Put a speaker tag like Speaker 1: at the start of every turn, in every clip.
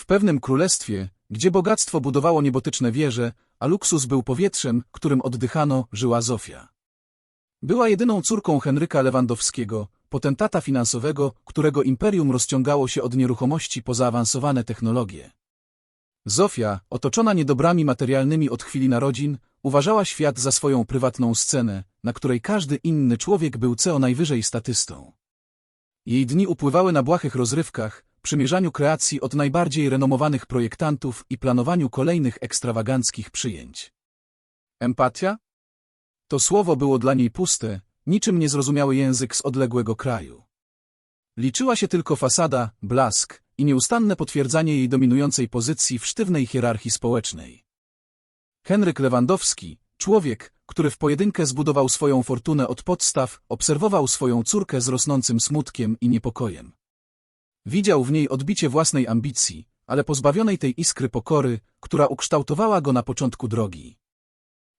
Speaker 1: W pewnym królestwie, gdzie bogactwo budowało niebotyczne wieże, a luksus był powietrzem, którym oddychano, żyła Zofia. Była jedyną córką Henryka Lewandowskiego, potentata finansowego, którego imperium rozciągało się od nieruchomości po zaawansowane technologie. Zofia, otoczona niedobrami materialnymi od chwili narodzin, uważała świat za swoją prywatną scenę, na której każdy inny człowiek był co najwyżej statystą. Jej dni upływały na błahych rozrywkach, przymierzaniu kreacji od najbardziej renomowanych projektantów i planowaniu kolejnych ekstrawaganckich przyjęć. Empatia? To słowo było dla niej puste, niczym niezrozumiały język z odległego kraju. Liczyła się tylko fasada, blask i nieustanne potwierdzanie jej dominującej pozycji w sztywnej hierarchii społecznej. Henryk Lewandowski, człowiek, który w pojedynkę zbudował swoją fortunę od podstaw, obserwował swoją córkę z rosnącym smutkiem i niepokojem. Widział w niej odbicie własnej ambicji, ale pozbawionej tej iskry pokory, która ukształtowała go na początku drogi.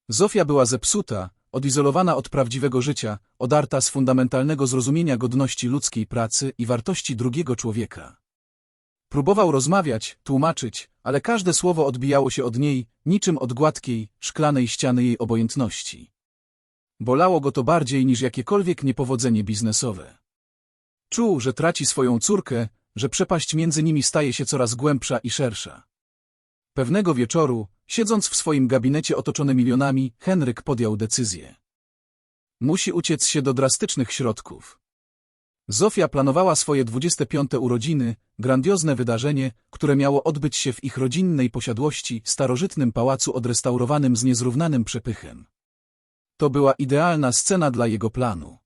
Speaker 1: Zofia była zepsuta, odizolowana od prawdziwego życia, odarta z fundamentalnego zrozumienia godności ludzkiej pracy i wartości drugiego człowieka. Próbował rozmawiać, tłumaczyć, ale każde słowo odbijało się od niej, niczym od gładkiej, szklanej ściany jej obojętności. Bolało go to bardziej niż jakiekolwiek niepowodzenie biznesowe. Czuł, że traci swoją córkę, że przepaść między nimi staje się coraz głębsza i szersza. Pewnego wieczoru, siedząc w swoim gabinecie otoczony milionami, Henryk podjął decyzję. Musi uciec się do drastycznych środków. Zofia planowała swoje 25. urodziny, grandiozne wydarzenie, które miało odbyć się w ich rodzinnej posiadłości, starożytnym pałacu odrestaurowanym z niezrównanym przepychem. To była idealna scena dla jego planu.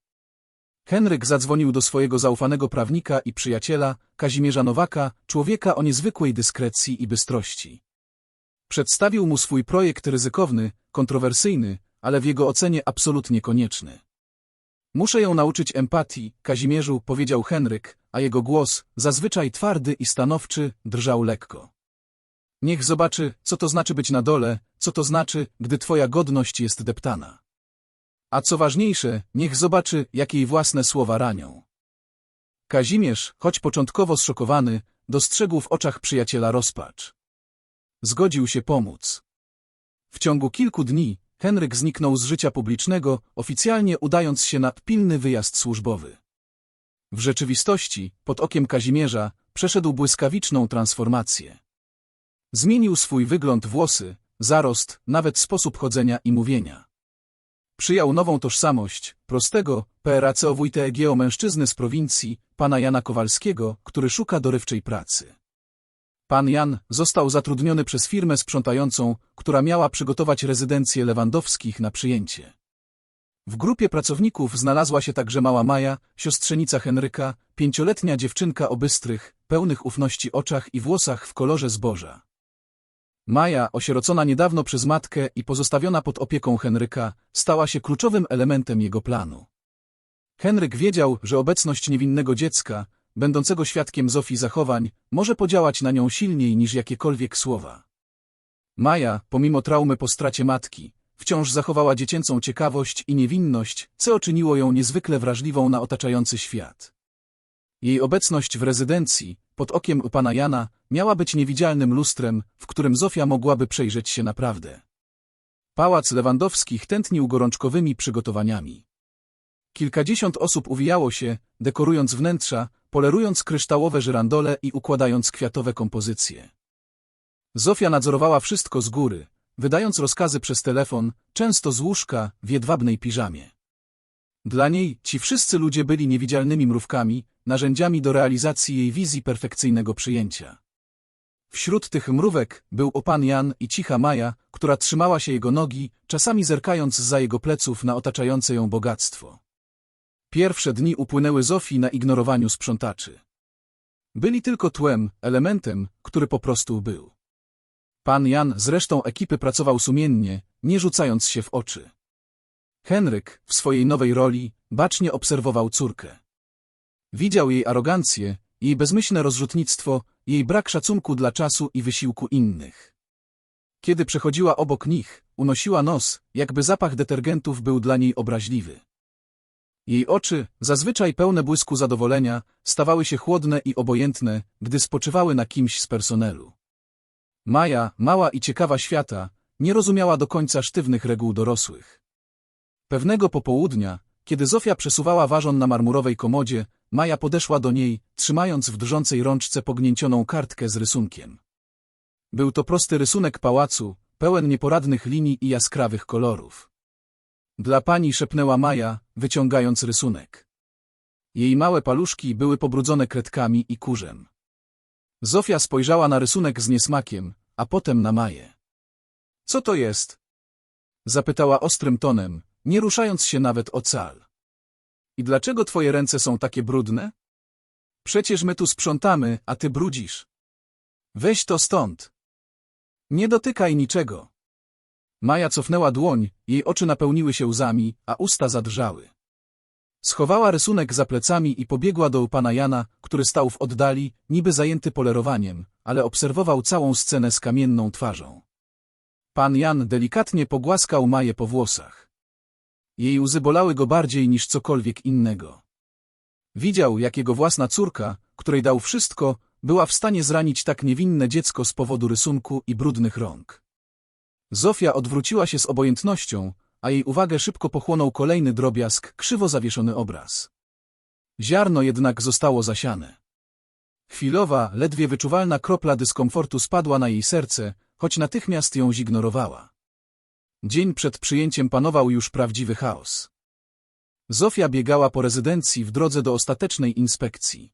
Speaker 1: Henryk zadzwonił do swojego zaufanego prawnika i przyjaciela, Kazimierza Nowaka, człowieka o niezwykłej dyskrecji i bystrości. Przedstawił mu swój projekt ryzykowny, kontrowersyjny, ale w jego ocenie absolutnie konieczny. Muszę ją nauczyć empatii, Kazimierzu, powiedział Henryk, a jego głos, zazwyczaj twardy i stanowczy, drżał lekko. Niech zobaczy, co to znaczy być na dole, co to znaczy, gdy twoja godność jest deptana. A co ważniejsze, niech zobaczy, jak jej własne słowa ranią. Kazimierz, choć początkowo zszokowany, dostrzegł w oczach przyjaciela rozpacz. Zgodził się pomóc. W ciągu kilku dni Henryk zniknął z życia publicznego, oficjalnie udając się na pilny wyjazd służbowy. W rzeczywistości, pod okiem Kazimierza, przeszedł błyskawiczną transformację. Zmienił swój wygląd włosy, zarost, nawet sposób chodzenia i mówienia. Przyjął nową tożsamość, prostego, PRACO mężczyzny z prowincji, pana Jana Kowalskiego, który szuka dorywczej pracy. Pan Jan został zatrudniony przez firmę sprzątającą, która miała przygotować rezydencję Lewandowskich na przyjęcie. W grupie pracowników znalazła się także mała Maja, siostrzenica Henryka, pięcioletnia dziewczynka o bystrych, pełnych ufności oczach i włosach w kolorze zboża. Maja, osierocona niedawno przez matkę i pozostawiona pod opieką Henryka, stała się kluczowym elementem jego planu. Henryk wiedział, że obecność niewinnego dziecka, będącego świadkiem Zofii zachowań, może podziałać na nią silniej niż jakiekolwiek słowa. Maja, pomimo traumy po stracie matki, wciąż zachowała dziecięcą ciekawość i niewinność, co czyniło ją niezwykle wrażliwą na otaczający świat. Jej obecność w rezydencji, pod okiem u pana Jana, miała być niewidzialnym lustrem, w którym Zofia mogłaby przejrzeć się naprawdę. Pałac Lewandowskich tętnił gorączkowymi przygotowaniami. Kilkadziesiąt osób uwijało się, dekorując wnętrza, polerując kryształowe żyrandole i układając kwiatowe kompozycje. Zofia nadzorowała wszystko z góry, wydając rozkazy przez telefon, często z łóżka, w jedwabnej piżamie. Dla niej ci wszyscy ludzie byli niewidzialnymi mrówkami, narzędziami do realizacji jej wizji perfekcyjnego przyjęcia. Wśród tych mrówek był opan Jan i cicha Maja, która trzymała się jego nogi, czasami zerkając za jego pleców na otaczające ją bogactwo. Pierwsze dni upłynęły Zofii na ignorowaniu sprzątaczy. Byli tylko tłem, elementem, który po prostu był. Pan Jan z resztą ekipy pracował sumiennie, nie rzucając się w oczy. Henryk, w swojej nowej roli, bacznie obserwował córkę. Widział jej arogancję, jej bezmyślne rozrzutnictwo, jej brak szacunku dla czasu i wysiłku innych. Kiedy przechodziła obok nich, unosiła nos, jakby zapach detergentów był dla niej obraźliwy. Jej oczy, zazwyczaj pełne błysku zadowolenia, stawały się chłodne i obojętne, gdy spoczywały na kimś z personelu. Maja, mała i ciekawa świata, nie rozumiała do końca sztywnych reguł dorosłych. Pewnego popołudnia, kiedy Zofia przesuwała ważon na marmurowej komodzie, Maja podeszła do niej, trzymając w drżącej rączce pognięcioną kartkę z rysunkiem. Był to prosty rysunek pałacu, pełen nieporadnych linii i jaskrawych kolorów. Dla pani szepnęła Maja, wyciągając rysunek. Jej małe paluszki były pobrudzone kredkami i kurzem. Zofia spojrzała na rysunek z niesmakiem, a potem na Maję. Co to jest? Zapytała ostrym tonem, nie ruszając się nawet o cal. I dlaczego twoje ręce są takie brudne? Przecież my tu sprzątamy, a ty brudzisz. Weź to stąd. Nie dotykaj niczego. Maja cofnęła dłoń, jej oczy napełniły się łzami, a usta zadrżały. Schowała rysunek za plecami i pobiegła do pana Jana, który stał w oddali, niby zajęty polerowaniem, ale obserwował całą scenę z kamienną twarzą. Pan Jan delikatnie pogłaskał Maję po włosach. Jej łzy bolały go bardziej niż cokolwiek innego. Widział, jak jego własna córka, której dał wszystko, była w stanie zranić tak niewinne dziecko z powodu rysunku i brudnych rąk. Zofia odwróciła się z obojętnością, a jej uwagę szybko pochłonął kolejny drobiazg, krzywo zawieszony obraz. Ziarno jednak zostało zasiane. Chwilowa, ledwie wyczuwalna kropla dyskomfortu spadła na jej serce, choć natychmiast ją zignorowała. Dzień przed przyjęciem panował już prawdziwy chaos. Zofia biegała po rezydencji w drodze do ostatecznej inspekcji.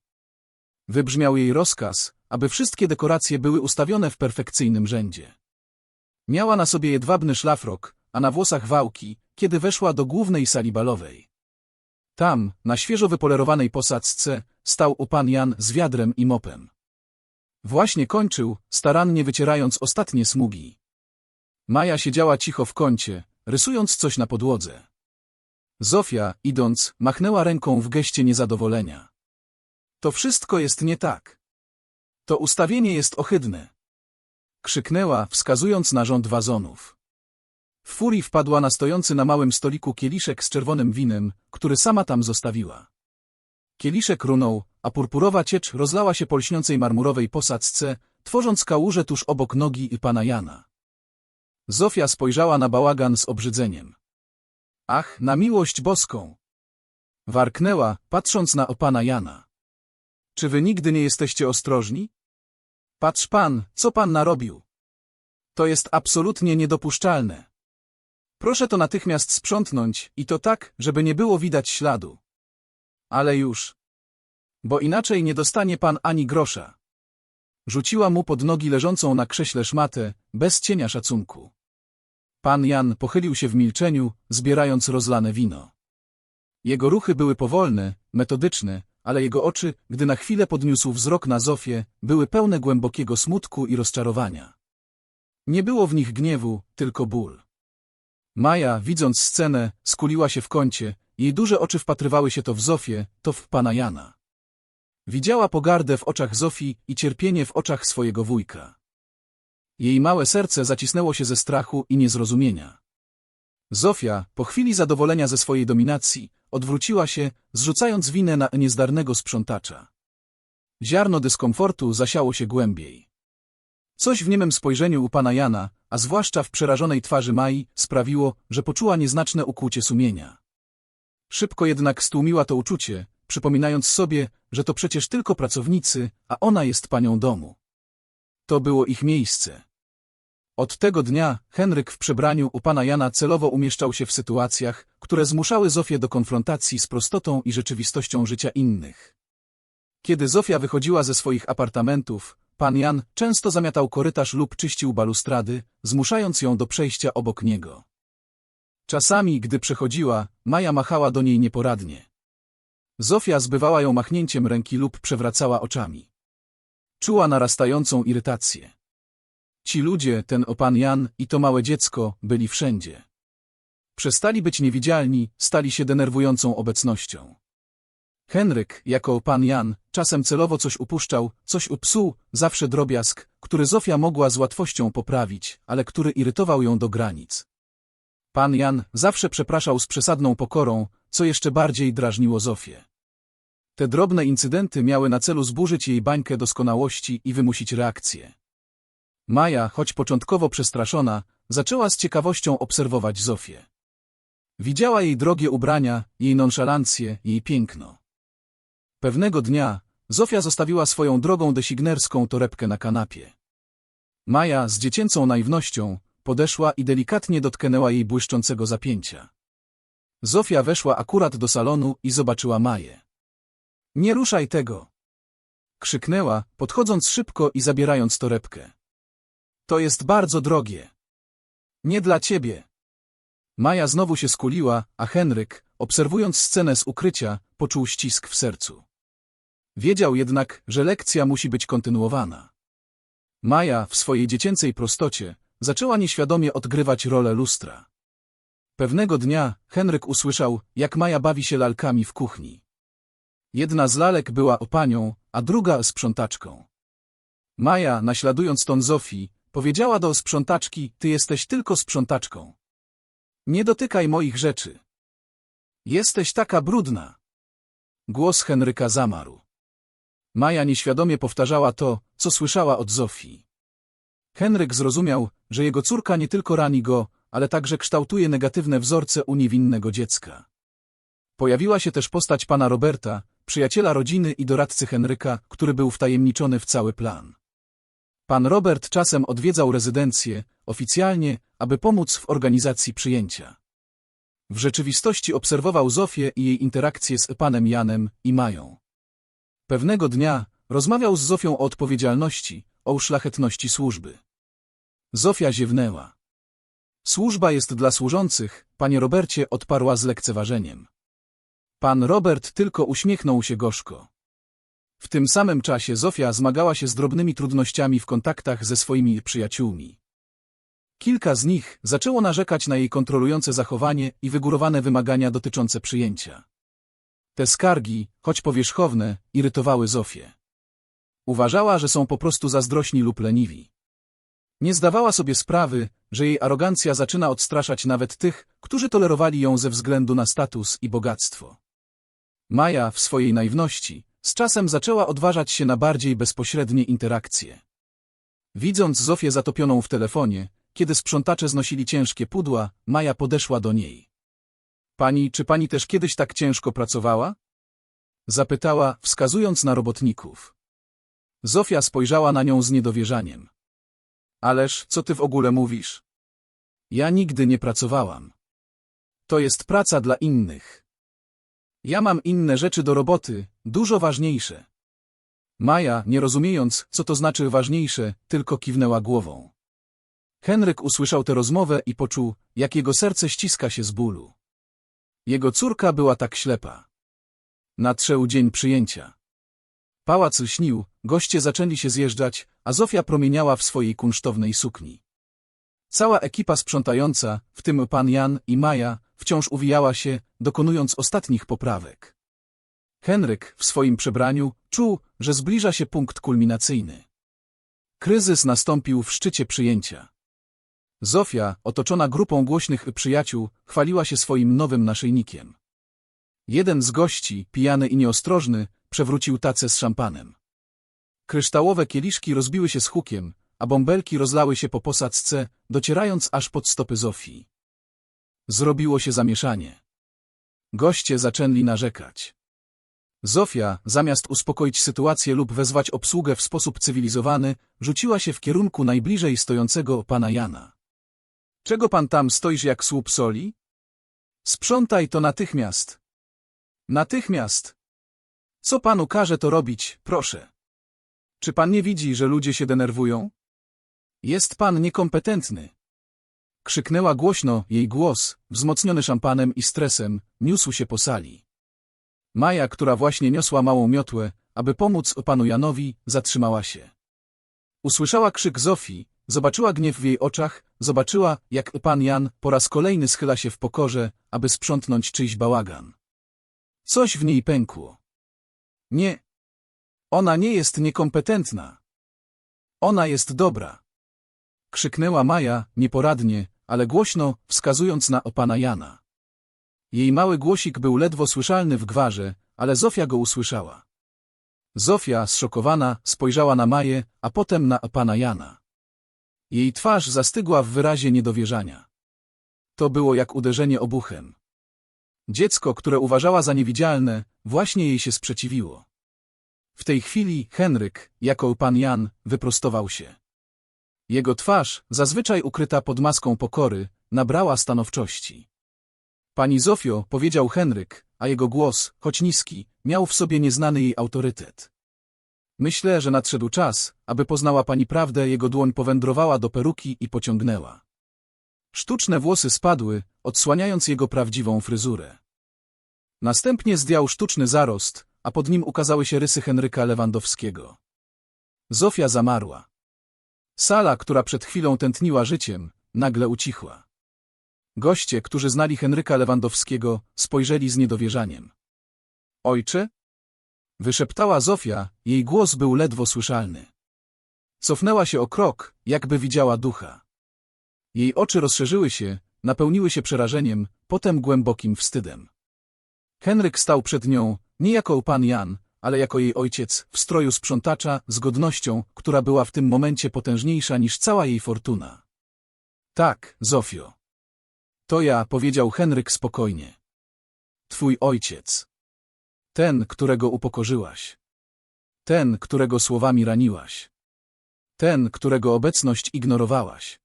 Speaker 1: Wybrzmiał jej rozkaz, aby wszystkie dekoracje były ustawione w perfekcyjnym rzędzie. Miała na sobie jedwabny szlafrok, a na włosach wałki, kiedy weszła do głównej sali balowej. Tam, na świeżo wypolerowanej posadzce, stał u pan Jan z wiadrem i mopem. Właśnie kończył, starannie wycierając ostatnie smugi. Maja siedziała cicho w kącie, rysując coś na podłodze. Zofia, idąc, machnęła ręką w geście niezadowolenia. To wszystko jest nie tak. To ustawienie jest ohydne. Krzyknęła, wskazując na rząd wazonów. W furii wpadła na stojący na małym stoliku kieliszek z czerwonym winem, który sama tam zostawiła. Kieliszek runął, a purpurowa ciecz rozlała się po lśniącej marmurowej posadzce, tworząc kałużę tuż obok nogi i pana Jana. Zofia spojrzała na bałagan z obrzydzeniem. Ach, na miłość boską! Warknęła, patrząc na opana Jana. Czy wy nigdy nie jesteście ostrożni? Patrz pan, co pan narobił. To jest absolutnie niedopuszczalne. Proszę to natychmiast sprzątnąć i to tak, żeby nie było widać śladu. Ale już. Bo inaczej nie dostanie pan ani grosza. Rzuciła mu pod nogi leżącą na krześle szmatę, bez cienia szacunku. Pan Jan pochylił się w milczeniu, zbierając rozlane wino. Jego ruchy były powolne, metodyczne, ale jego oczy, gdy na chwilę podniósł wzrok na Zofię, były pełne głębokiego smutku i rozczarowania. Nie było w nich gniewu, tylko ból. Maja, widząc scenę, skuliła się w kącie, jej duże oczy wpatrywały się to w Zofię, to w pana Jana. Widziała pogardę w oczach Zofii i cierpienie w oczach swojego wujka. Jej małe serce zacisnęło się ze strachu i niezrozumienia. Zofia, po chwili zadowolenia ze swojej dominacji, odwróciła się, zrzucając winę na niezdarnego sprzątacza. Ziarno dyskomfortu zasiało się głębiej. Coś w niemym spojrzeniu u pana Jana, a zwłaszcza w przerażonej twarzy Mai, sprawiło, że poczuła nieznaczne ukłucie sumienia. Szybko jednak stłumiła to uczucie, przypominając sobie, że to przecież tylko pracownicy, a ona jest panią domu. To było ich miejsce. Od tego dnia Henryk w przebraniu u pana Jana celowo umieszczał się w sytuacjach, które zmuszały Zofię do konfrontacji z prostotą i rzeczywistością życia innych. Kiedy Zofia wychodziła ze swoich apartamentów, pan Jan często zamiatał korytarz lub czyścił balustrady, zmuszając ją do przejścia obok niego. Czasami, gdy przechodziła, Maja machała do niej nieporadnie. Zofia zbywała ją machnięciem ręki lub przewracała oczami. Czuła narastającą irytację. Ci ludzie, ten opan Jan i to małe dziecko, byli wszędzie. Przestali być niewidzialni, stali się denerwującą obecnością. Henryk, jako pan Jan, czasem celowo coś upuszczał, coś upsuł, zawsze drobiazg, który Zofia mogła z łatwością poprawić, ale który irytował ją do granic. Pan Jan zawsze przepraszał z przesadną pokorą, co jeszcze bardziej drażniło Zofię. Te drobne incydenty miały na celu zburzyć jej bańkę doskonałości i wymusić reakcję. Maja, choć początkowo przestraszona, zaczęła z ciekawością obserwować Zofię. Widziała jej drogie ubrania, jej nonszalancję, jej piękno. Pewnego dnia Zofia zostawiła swoją drogą designerską torebkę na kanapie. Maja z dziecięcą naiwnością podeszła i delikatnie dotknęła jej błyszczącego zapięcia. Zofia weszła akurat do salonu i zobaczyła Maję. Nie ruszaj tego! Krzyknęła, podchodząc szybko i zabierając torebkę. To jest bardzo drogie. Nie dla ciebie. Maja znowu się skuliła, a Henryk, obserwując scenę z ukrycia, poczuł ścisk w sercu. Wiedział jednak, że lekcja musi być kontynuowana. Maja, w swojej dziecięcej prostocie, zaczęła nieświadomie odgrywać rolę lustra. Pewnego dnia Henryk usłyszał, jak Maja bawi się lalkami w kuchni. Jedna z lalek była opanią, a druga sprzątaczką. Maja, naśladując ton Zofii, powiedziała do sprzątaczki, ty jesteś tylko sprzątaczką. Nie dotykaj moich rzeczy. Jesteś taka brudna. Głos Henryka zamarł. Maja nieświadomie powtarzała to, co słyszała od Zofii. Henryk zrozumiał, że jego córka nie tylko rani go, ale także kształtuje negatywne wzorce u niewinnego dziecka. Pojawiła się też postać pana Roberta, przyjaciela rodziny i doradcy Henryka, który był wtajemniczony w cały plan. Pan Robert czasem odwiedzał rezydencję, oficjalnie, aby pomóc w organizacji przyjęcia. W rzeczywistości obserwował Zofię i jej interakcje z panem Janem i Mają. Pewnego dnia rozmawiał z Zofią o odpowiedzialności, o uszlachetności służby. Zofia ziewnęła. Służba jest dla służących, panie Robercie, odparła z lekceważeniem. Pan Robert tylko uśmiechnął się gorzko. W tym samym czasie Zofia zmagała się z drobnymi trudnościami w kontaktach ze swoimi przyjaciółmi. Kilka z nich zaczęło narzekać na jej kontrolujące zachowanie i wygórowane wymagania dotyczące przyjęcia. Te skargi, choć powierzchowne, irytowały Zofię. Uważała, że są po prostu zazdrośni lub leniwi. Nie zdawała sobie sprawy, że jej arogancja zaczyna odstraszać nawet tych, którzy tolerowali ją ze względu na status i bogactwo. Maja, w swojej naiwności, z czasem zaczęła odważać się na bardziej bezpośrednie interakcje. Widząc Zofię zatopioną w telefonie, kiedy sprzątacze znosili ciężkie pudła, Maja podeszła do niej. Pani, czy pani też kiedyś tak ciężko pracowała? Zapytała, wskazując na robotników. Zofia spojrzała na nią z niedowierzaniem. Ależ, co ty w ogóle mówisz? Ja nigdy nie pracowałam. To jest praca dla innych. Ja mam inne rzeczy do roboty, dużo ważniejsze. Maja, nie rozumiejąc, co to znaczy ważniejsze, tylko kiwnęła głową. Henryk usłyszał tę rozmowę i poczuł, jak jego serce ściska się z bólu. Jego córka była tak ślepa. Nadszedł dzień przyjęcia. Pałac lśnił, goście zaczęli się zjeżdżać, a Zofia promieniała w swojej kunsztownej sukni. Cała ekipa sprzątająca, w tym pan Jan i Maja, wciąż uwijała się, dokonując ostatnich poprawek. Henryk, w swoim przebraniu, czuł, że zbliża się punkt kulminacyjny. Kryzys nastąpił w szczycie przyjęcia. Zofia, otoczona grupą głośnych przyjaciół, chwaliła się swoim nowym naszyjnikiem. Jeden z gości, pijany i nieostrożny, przewrócił tacę z szampanem. Kryształowe kieliszki rozbiły się z hukiem, a bąbelki rozlały się po posadzce, docierając aż pod stopy Zofii. Zrobiło się zamieszanie. Goście zaczęli narzekać. Zofia, zamiast uspokoić sytuację lub wezwać obsługę w sposób cywilizowany, rzuciła się w kierunku najbliżej stojącego pana Jana. Czego pan tam stoisz jak słup soli? Sprzątaj to natychmiast. Natychmiast. Co panu każe to robić, proszę? Czy pan nie widzi, że ludzie się denerwują? Jest pan niekompetentny. Krzyknęła głośno, jej głos, wzmocniony szampanem i stresem, niósł się po sali. Maja, która właśnie niosła małą miotłę, aby pomóc panu Janowi, zatrzymała się. Usłyszała krzyk Zofii, zobaczyła gniew w jej oczach, zobaczyła, jak pan Jan po raz kolejny schyla się w pokorze, aby sprzątnąć czyjś bałagan. Coś w niej pękło. Nie. Ona nie jest niekompetentna. Ona jest dobra. Krzyknęła Maja, nieporadnie, ale głośno, wskazując na opana Jana. Jej mały głosik był ledwo słyszalny w gwarze, ale Zofia go usłyszała. Zofia, zszokowana, spojrzała na Maję, a potem na pana Jana. Jej twarz zastygła w wyrazie niedowierzania. To było jak uderzenie obuchem. Dziecko, które uważała za niewidzialne, właśnie jej się sprzeciwiło. W tej chwili Henryk, jako pan Jan, wyprostował się. Jego twarz, zazwyczaj ukryta pod maską pokory, nabrała stanowczości. Pani Zofio, powiedział Henryk, a jego głos, choć niski, miał w sobie nieznany jej autorytet. Myślę, że nadszedł czas, aby poznała pani prawdę, jego dłoń powędrowała do peruki i pociągnęła. Sztuczne włosy spadły, odsłaniając jego prawdziwą fryzurę. Następnie zdjął sztuczny zarost, a pod nim ukazały się rysy Henryka Lewandowskiego. Zofia zamarła. Sala, która przed chwilą tętniła życiem, nagle ucichła. Goście, którzy znali Henryka Lewandowskiego, spojrzeli z niedowierzaniem. Ojcze? Wyszeptała Zofia, jej głos był ledwo słyszalny. Cofnęła się o krok, jakby widziała ducha. Jej oczy rozszerzyły się, napełniły się przerażeniem, potem głębokim wstydem. Henryk stał przed nią, nie jako pan Jan, ale jako jej ojciec, w stroju sprzątacza, z godnością, która była w tym momencie potężniejsza niż cała jej fortuna. Tak, Zofio. To ja, powiedział Henryk spokojnie. Twój ojciec. Ten, którego upokorzyłaś. Ten, którego słowami raniłaś. Ten, którego obecność ignorowałaś.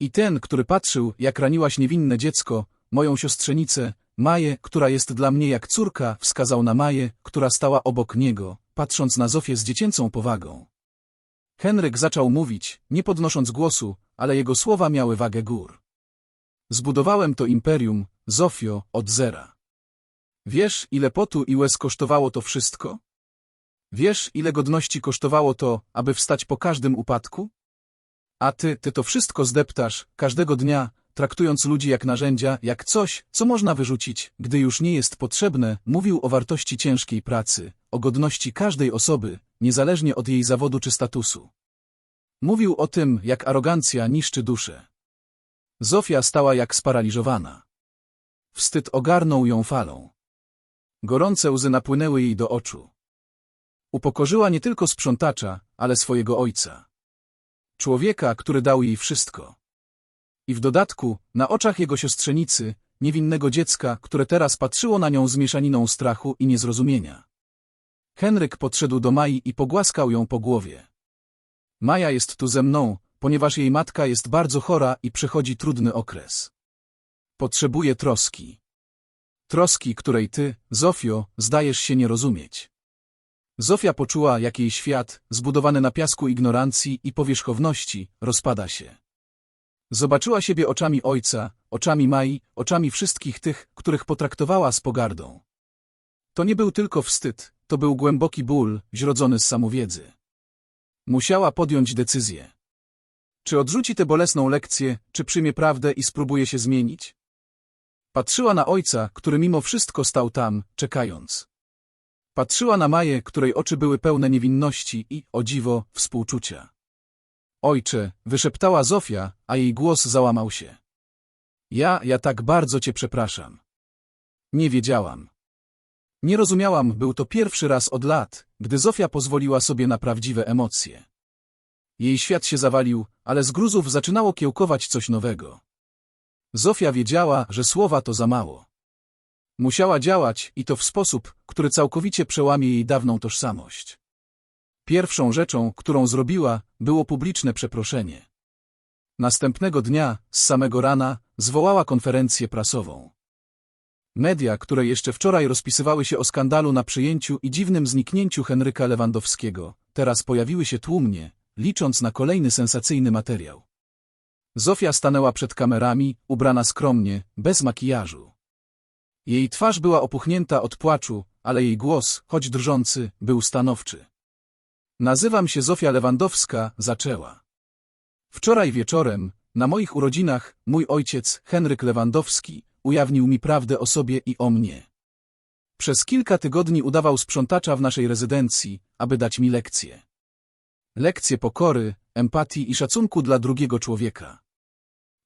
Speaker 1: I ten, który patrzył, jak raniłaś niewinne dziecko, moją siostrzenicę, Maję, która jest dla mnie jak córka, wskazał na Maję, która stała obok niego, patrząc na Zofię z dziecięcą powagą. Henryk zaczął mówić, nie podnosząc głosu, ale jego słowa miały wagę gór. Zbudowałem to imperium, Zofio, od zera. Wiesz, ile potu i łez kosztowało to wszystko? Wiesz, ile godności kosztowało to, aby wstać po każdym upadku? A ty, ty to wszystko zdeptasz, każdego dnia, traktując ludzi jak narzędzia, jak coś, co można wyrzucić, gdy już nie jest potrzebne, mówił o wartości ciężkiej pracy, o godności każdej osoby, niezależnie od jej zawodu czy statusu. Mówił o tym, jak arogancja niszczy duszę. Zofia stała jak sparaliżowana. Wstyd ogarnął ją falą. Gorące łzy napłynęły jej do oczu. Upokorzyła nie tylko sprzątacza, ale swojego ojca. Człowieka, który dał jej wszystko. I w dodatku, na oczach jego siostrzenicy, niewinnego dziecka, które teraz patrzyło na nią z mieszaniną strachu i niezrozumienia. Henryk podszedł do Mai i pogłaskał ją po głowie. Maja jest tu ze mną, ponieważ jej matka jest bardzo chora i przechodzi trudny okres. Potrzebuje troski. Troski, której ty, Zofio, zdajesz się nie rozumieć. Zofia poczuła, jak jej świat, zbudowany na piasku ignorancji i powierzchowności, rozpada się. Zobaczyła siebie oczami ojca, oczami Mai, oczami wszystkich tych, których potraktowała z pogardą. To nie był tylko wstyd, to był głęboki ból, zrodzony z samowiedzy. Musiała podjąć decyzję. Czy odrzuci tę bolesną lekcję, czy przyjmie prawdę i spróbuje się zmienić? Patrzyła na ojca, który mimo wszystko stał tam, czekając. Patrzyła na Maję, której oczy były pełne niewinności i, o dziwo, współczucia. Ojcze, wyszeptała Zofia, a jej głos załamał się. Ja, ja tak bardzo cię przepraszam. Nie wiedziałam. Nie rozumiałam, był to pierwszy raz od lat, gdy Zofia pozwoliła sobie na prawdziwe emocje. Jej świat się zawalił, ale z gruzów zaczynało kiełkować coś nowego. Zofia wiedziała, że słowa to za mało. Musiała działać i to w sposób, który całkowicie przełamie jej dawną tożsamość. Pierwszą rzeczą, którą zrobiła, było publiczne przeproszenie. Następnego dnia, z samego rana, zwołała konferencję prasową. Media, które jeszcze wczoraj rozpisywały się o skandalu na przyjęciu i dziwnym zniknięciu Henryka Lewandowskiego, teraz pojawiły się tłumnie, licząc na kolejny sensacyjny materiał. Zofia stanęła przed kamerami, ubrana skromnie, bez makijażu. Jej twarz była opuchnięta od płaczu, ale jej głos, choć drżący, był stanowczy. Nazywam się Zofia Lewandowska, zaczęła. Wczoraj wieczorem, na moich urodzinach, mój ojciec, Henryk Lewandowski, ujawnił mi prawdę o sobie i o mnie. Przez kilka tygodni udawał sprzątacza w naszej rezydencji, aby dać mi lekcję. Lekcję pokory, empatii i szacunku dla drugiego człowieka.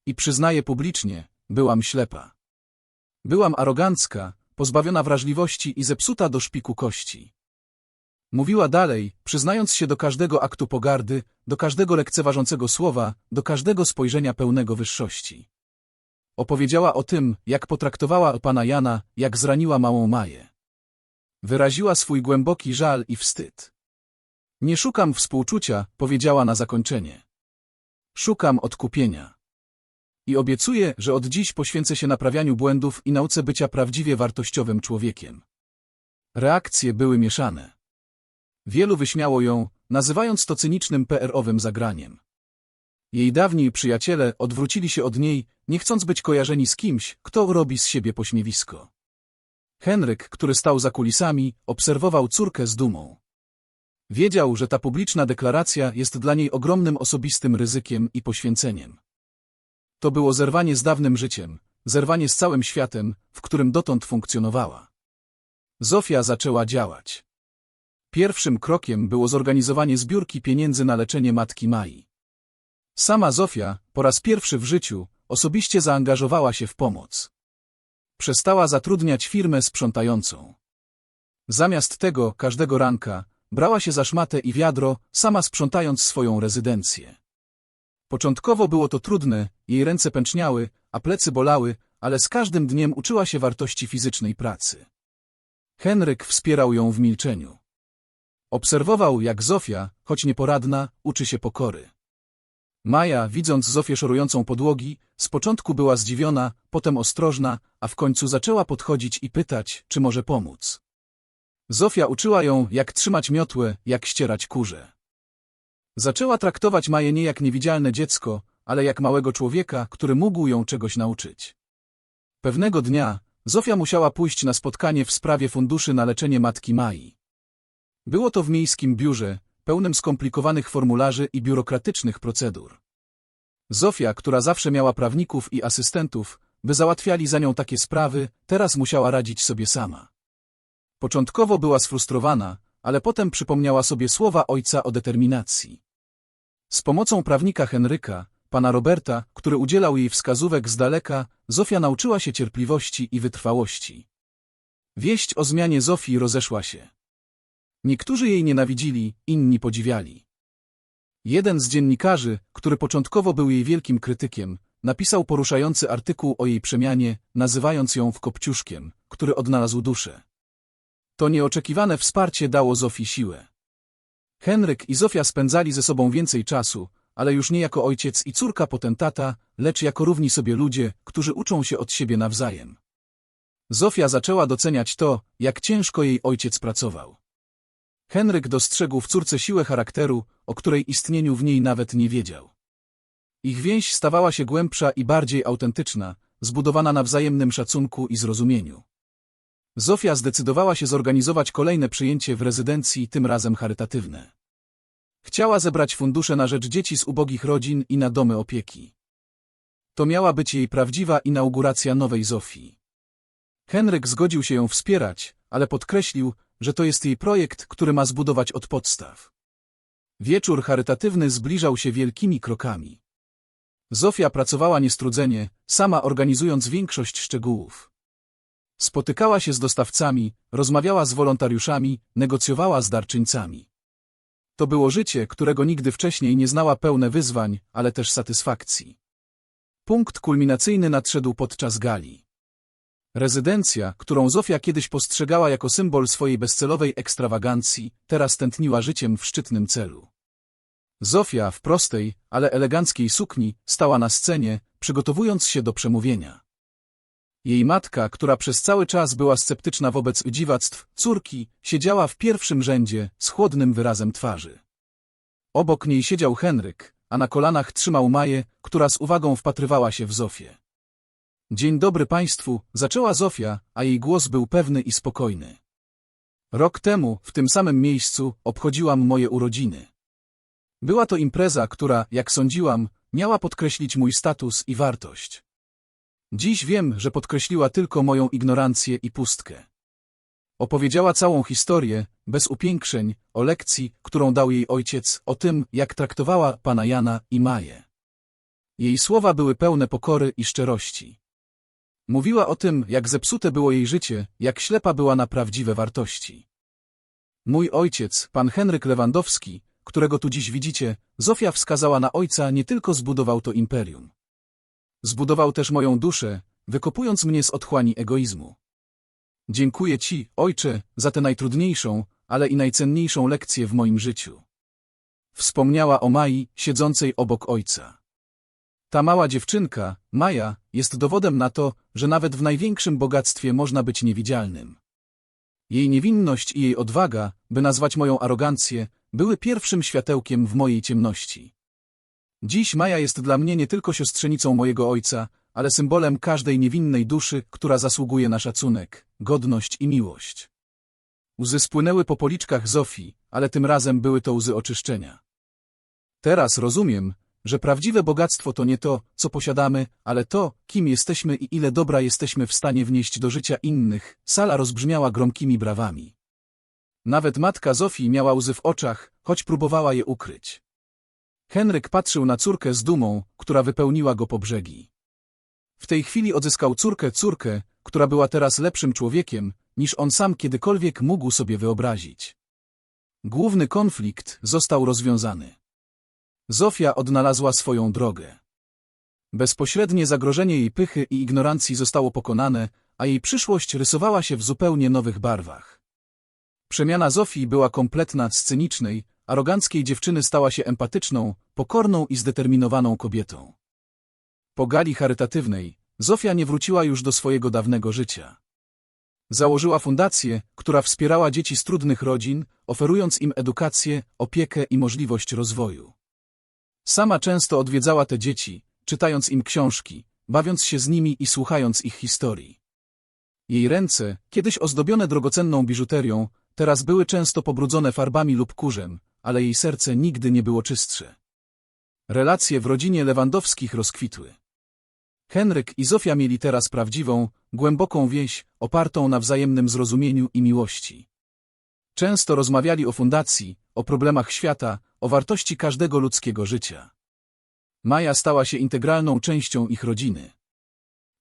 Speaker 1: I przyznaję publicznie, byłam ślepa. Byłam arogancka, pozbawiona wrażliwości i zepsuta do szpiku kości. Mówiła dalej, przyznając się do każdego aktu pogardy, do każdego lekceważącego słowa, do każdego spojrzenia pełnego wyższości. Opowiedziała o tym, jak potraktowała pana Jana, jak zraniła małą Maję. Wyraziła swój głęboki żal i wstyd. Nie szukam współczucia, powiedziała na zakończenie. Szukam odkupienia. I obiecuję, że od dziś poświęcę się naprawianiu błędów i nauce bycia prawdziwie wartościowym człowiekiem. Reakcje były mieszane. Wielu wyśmiało ją, nazywając to cynicznym PR-owym zagraniem. Jej dawni przyjaciele odwrócili się od niej, nie chcąc być kojarzeni z kimś, kto robi z siebie pośmiewisko. Henryk, który stał za kulisami, obserwował córkę z dumą. Wiedział, że ta publiczna deklaracja jest dla niej ogromnym osobistym ryzykiem i poświęceniem. To było zerwanie z dawnym życiem, zerwanie z całym światem, w którym dotąd funkcjonowała. Zofia zaczęła działać. Pierwszym krokiem było zorganizowanie zbiórki pieniędzy na leczenie matki Mai. Sama Zofia, po raz pierwszy w życiu, osobiście zaangażowała się w pomoc. Przestała zatrudniać firmę sprzątającą. Zamiast tego, każdego ranka, brała się za szmatę i wiadro, sama sprzątając swoją rezydencję. Początkowo było to trudne, jej ręce pęczniały, a plecy bolały, ale z każdym dniem uczyła się wartości fizycznej pracy. Henryk wspierał ją w milczeniu. Obserwował, jak Zofia, choć nieporadna, uczy się pokory. Maja, widząc Zofię szorującą podłogi, z początku była zdziwiona, potem ostrożna, a w końcu zaczęła podchodzić i pytać, czy może pomóc. Zofia uczyła ją, jak trzymać miotłę, jak ścierać kurze. Zaczęła traktować Maję nie jak niewidzialne dziecko, ale jak małego człowieka, który mógł ją czegoś nauczyć. Pewnego dnia Zofia musiała pójść na spotkanie w sprawie funduszy na leczenie matki Mai. Było to w miejskim biurze, pełnym skomplikowanych formularzy i biurokratycznych procedur. Zofia, która zawsze miała prawników i asystentów, by załatwiali za nią takie sprawy, teraz musiała radzić sobie sama. Początkowo była sfrustrowana, ale potem przypomniała sobie słowa ojca o determinacji. Z pomocą prawnika Henryka, pana Roberta, który udzielał jej wskazówek z daleka, Zofia nauczyła się cierpliwości i wytrwałości. Wieść o zmianie Zofii rozeszła się. Niektórzy jej nienawidzili, inni podziwiali. Jeden z dziennikarzy, który początkowo był jej wielkim krytykiem, napisał poruszający artykuł o jej przemianie, nazywając ją w kopciuszkiem, który odnalazł duszę. To nieoczekiwane wsparcie dało Zofii siłę. Henryk i Zofia spędzali ze sobą więcej czasu, ale już nie jako ojciec i córka potentata, lecz jako równi sobie ludzie, którzy uczą się od siebie nawzajem. Zofia zaczęła doceniać to, jak ciężko jej ojciec pracował. Henryk dostrzegł w córce siłę charakteru, o której istnieniu w niej nawet nie wiedział. Ich więź stawała się głębsza i bardziej autentyczna, zbudowana na wzajemnym szacunku i zrozumieniu. Zofia zdecydowała się zorganizować kolejne przyjęcie w rezydencji, tym razem charytatywne. Chciała zebrać fundusze na rzecz dzieci z ubogich rodzin i na domy opieki. To miała być jej prawdziwa inauguracja nowej Zofii. Henryk zgodził się ją wspierać, ale podkreślił, że to jest jej projekt, który ma zbudować od podstaw. Wieczór charytatywny zbliżał się wielkimi krokami. Zofia pracowała niestrudzenie, sama organizując większość szczegółów. Spotykała się z dostawcami, rozmawiała z wolontariuszami, negocjowała z darczyńcami. To było życie, którego nigdy wcześniej nie znała pełne wyzwań, ale też satysfakcji. Punkt kulminacyjny nadszedł podczas gali. Rezydencja, którą Zofia kiedyś postrzegała jako symbol swojej bezcelowej ekstrawagancji, teraz tętniła życiem w szczytnym celu. Zofia w prostej, ale eleganckiej sukni stała na scenie, przygotowując się do przemówienia. Jej matka, która przez cały czas była sceptyczna wobec dziwactw córki, siedziała w pierwszym rzędzie z chłodnym wyrazem twarzy. Obok niej siedział Henryk, a na kolanach trzymał Maję, która z uwagą wpatrywała się w Zofię. Dzień dobry Państwu, zaczęła Zofia, a jej głos był pewny i spokojny. Rok temu, w tym samym miejscu, obchodziłam moje urodziny. Była to impreza, która, jak sądziłam, miała podkreślić mój status i wartość. Dziś wiem, że podkreśliła tylko moją ignorancję i pustkę. Opowiedziała całą historię, bez upiększeń, o lekcji, którą dał jej ojciec, o tym, jak traktowała pana Jana i Maję. Jej słowa były pełne pokory i szczerości. Mówiła o tym, jak zepsute było jej życie, jak ślepa była na prawdziwe wartości. Mój ojciec, pan Henryk Lewandowski, którego tu dziś widzicie, Zofia wskazała na ojca, nie tylko zbudował to imperium. Zbudował też moją duszę, wykopując mnie z otchłani egoizmu. Dziękuję Ci, Ojcze, za tę najtrudniejszą, ale i najcenniejszą lekcję w moim życiu. Wspomniała o Mai, siedzącej obok ojca. Ta mała dziewczynka, Maja, jest dowodem na to, że nawet w największym bogactwie można być niewidzialnym. Jej niewinność i jej odwaga, by nazwać moją arogancję, były pierwszym światełkiem w mojej ciemności. Dziś Maja jest dla mnie nie tylko siostrzenicą mojego ojca, ale symbolem każdej niewinnej duszy, która zasługuje na szacunek, godność i miłość. Łzy spłynęły po policzkach Zofii, ale tym razem były to łzy oczyszczenia. Teraz rozumiem, że prawdziwe bogactwo to nie to, co posiadamy, ale to, kim jesteśmy i ile dobra jesteśmy w stanie wnieść do życia innych. Sala rozbrzmiała gromkimi brawami. Nawet matka Zofii miała łzy w oczach, choć próbowała je ukryć. Henryk patrzył na córkę z dumą, która wypełniła go po brzegi. W tej chwili odzyskał córkę, córkę, która była teraz lepszym człowiekiem, niż on sam kiedykolwiek mógł sobie wyobrazić. Główny konflikt został rozwiązany. Zofia odnalazła swoją drogę. Bezpośrednie zagrożenie jej pychy i ignorancji zostało pokonane, a jej przyszłość rysowała się w zupełnie nowych barwach. Przemiana Zofii była kompletna, scenicznej, aroganckiej dziewczyny stała się empatyczną, pokorną i zdeterminowaną kobietą. Po gali charytatywnej, Zofia nie wróciła już do swojego dawnego życia. Założyła fundację, która wspierała dzieci z trudnych rodzin, oferując im edukację, opiekę i możliwość rozwoju. Sama często odwiedzała te dzieci, czytając im książki, bawiąc się z nimi i słuchając ich historii. Jej ręce, kiedyś ozdobione drogocenną biżuterią, teraz były często pobrudzone farbami lub kurzem, ale jej serce nigdy nie było czystsze. Relacje w rodzinie Lewandowskich rozkwitły. Henryk i Zofia mieli teraz prawdziwą, głęboką więź, opartą na wzajemnym zrozumieniu i miłości. Często rozmawiali o fundacji, o problemach świata, o wartości każdego ludzkiego życia. Maja stała się integralną częścią ich rodziny.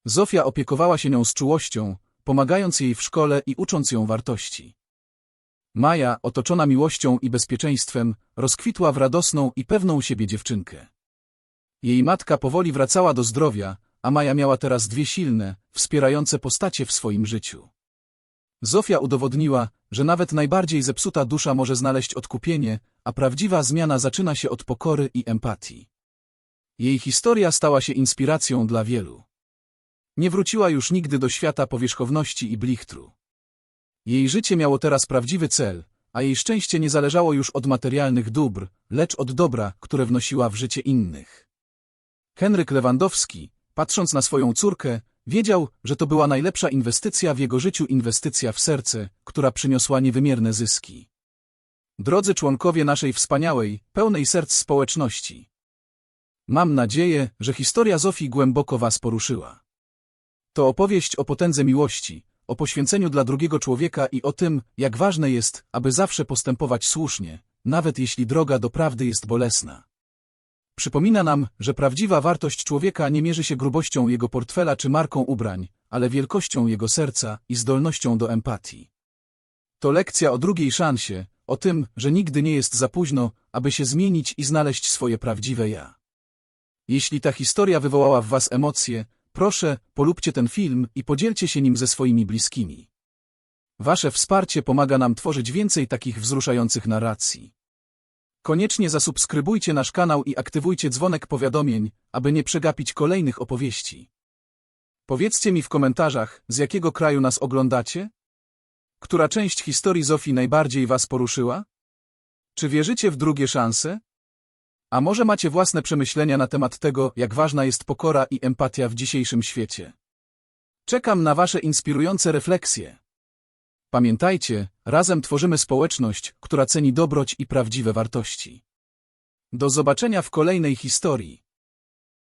Speaker 1: Zofia opiekowała się nią z czułością, pomagając jej w szkole i ucząc ją wartości. Maja, otoczona miłością i bezpieczeństwem, rozkwitła w radosną i pewną siebie dziewczynkę. Jej matka powoli wracała do zdrowia, a Maja miała teraz dwie silne, wspierające postacie w swoim życiu. Zofia udowodniła, że nawet najbardziej zepsuta dusza może znaleźć odkupienie, a prawdziwa zmiana zaczyna się od pokory i empatii. Jej historia stała się inspiracją dla wielu. Nie wróciła już nigdy do świata powierzchowności i blichtru. Jej życie miało teraz prawdziwy cel, a jej szczęście nie zależało już od materialnych dóbr, lecz od dobra, które wnosiła w życie innych. Henryk Lewandowski, patrząc na swoją córkę, wiedział, że to była najlepsza inwestycja w jego życiu inwestycja w serce, która przyniosła niewymierne zyski. Drodzy członkowie naszej wspaniałej, pełnej serc społeczności. Mam nadzieję, że historia Zofii głęboko was poruszyła. To opowieść o potędze miłości, o poświęceniu dla drugiego człowieka i o tym, jak ważne jest, aby zawsze postępować słusznie, nawet jeśli droga do prawdy jest bolesna. Przypomina nam, że prawdziwa wartość człowieka nie mierzy się grubością jego portfela czy marką ubrań, ale wielkością jego serca i zdolnością do empatii. To lekcja o drugiej szansie, o tym, że nigdy nie jest za późno, aby się zmienić i znaleźć swoje prawdziwe ja. Jeśli ta historia wywołała w Was emocje, proszę, polubcie ten film i podzielcie się nim ze swoimi bliskimi. Wasze wsparcie pomaga nam tworzyć więcej takich wzruszających narracji. Koniecznie zasubskrybujcie nasz kanał i aktywujcie dzwonek powiadomień, aby nie przegapić kolejnych opowieści. Powiedzcie mi w komentarzach, z jakiego kraju nas oglądacie? Która część historii Zofii najbardziej was poruszyła? Czy wierzycie w drugie szanse? A może macie własne przemyślenia na temat tego, jak ważna jest pokora i empatia w dzisiejszym świecie? Czekam na wasze inspirujące refleksje. Pamiętajcie, razem tworzymy społeczność, która ceni dobroć i prawdziwe wartości. Do zobaczenia w kolejnej historii.